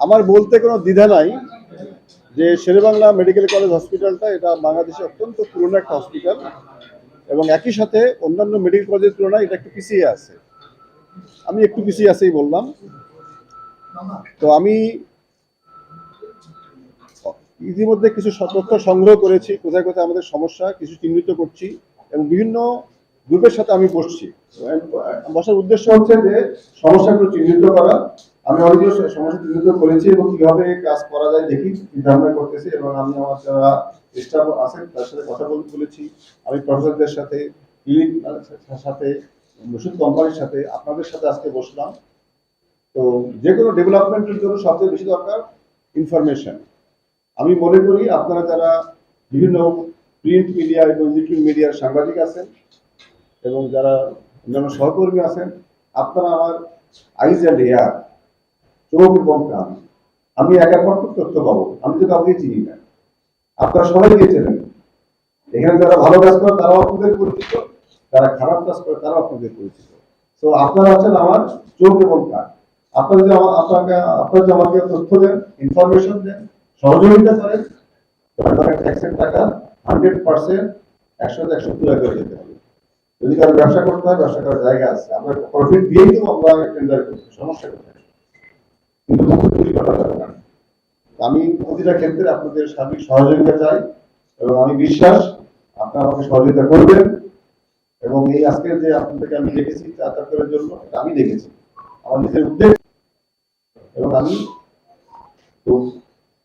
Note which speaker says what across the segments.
Speaker 1: আমার বলতে কোনো দ্বিধা নাই যে শেরেবাংলা মেডিকেল কলেজ হসপিটালটা এটা বাংলাদেশে অত্যন্ত পুরনো একটা হসপিটাল এবং একই সাথে অন্যান্য মেডিকেল কলেজের তুলনায় এটা একটু পিছিয়ে আছে। আমি একটু পিছিয়ে আছেই বললাম। তো আমি ইতিমধ্যে কিছু তথ্য সংগ্রহ করেছি, কোথায় কোথায় আমাদের সমস্যা, কিছু চিহ্নিত করছি এবং বিভিন্ন গ্রুপের সাথে আমি বসছি। বসার উদ্দেশ্য হচ্ছে যে সমস্যাগুলো চিহ্নিত করা আমি অনেকগুলো সমস্যা চিহ্নিত করেছি এবং কীভাবে কাজ করা যায় দেখি চিন্তা ভাবনা করতেছি এবং আমি আমার যারা স্টাফ আছেন তার সাথে কথা বলতে বলেছি। আমি প্রফেসরদের সাথে ক্লিনিক সাথে, ওষুধ কোম্পানির সাথে, আপনাদের সাথে আজকে বসলাম। তো যে কোনো ডেভেলপমেন্টের জন্য সবচেয়ে বেশি দরকার ইনফরমেশন আমি মনে করি আপনারা যারা বিভিন্ন প্রিন্ট মিডিয়া এবং ইলেকট্রনিক মিডিয়ার সাংবাদিক আছেন এবং যারা অন্যান্য সহকর্মী আছেন, আপনারা আমার আইজ অ্যান্ড এয়ার চোখ এবং আমি একাত্মক তথ্য পাবো। আমি তো কাউকে চিনি না। আপনারা সবাই চেনেন এখানে যারা ভালো কাজ করে, তারাও আপনাদের পরিচিত। যারা খারাপ কাজ করে, তারাও আপনাদের পরিচিত। তো আপনারা আছেন আমার চোখ এবং কান আপনারা যে আপনাকে আপনারা যে আমাকে তথ্য দেন ইনফরমেশন দেন, সহযোগিতা করেন আপনার ট্যাক্সের টাকা হান্ড্রেড পার্সেন্ট একশো একশো পুরো করে যেতে হবে। যদি কারও ব্যবসা করতে হয়, ব্যবসা করার জায়গা আছে। আমরা প্রফিট দিয়েই তো আমরা টেন্ডার করছি। সমস্যা কোথায়? আমি প্রতিটা ক্ষেত্রে আপনাদের সার্বিক সহযোগিতা চাই এবং আমি বিশ্বাস আপনারা আমাকে সহযোগিতা করবেন এবং এই আজকের যে আপনাদেরকে আমি দেখেছি চাতাত্তরের জন্য আমি দেখেছি। আমার নিজের উদ্যোগ এবং আমি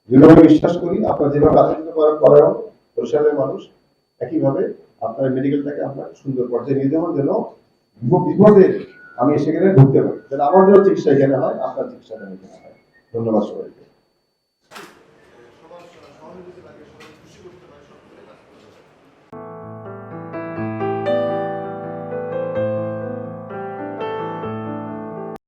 Speaker 1: দৃঢ়ভাবে বিশ্বাস করি, আপনারা যেভাবে আচরিত করার পরেও বরিশালের মানুষ একইভাবে আপনার মেডিকেলটাকে আপনার সুন্দর পর্যায়ে নিয়ে যাওয়ার জন্য বিপ- বিপদে আমি সেখানে ঢুকতে পারি। তাহলে আমার চিকিৎসা এখানে হয়, আপনার চিকিৎসা এখানে হয়। ধন্যবাদ সবাই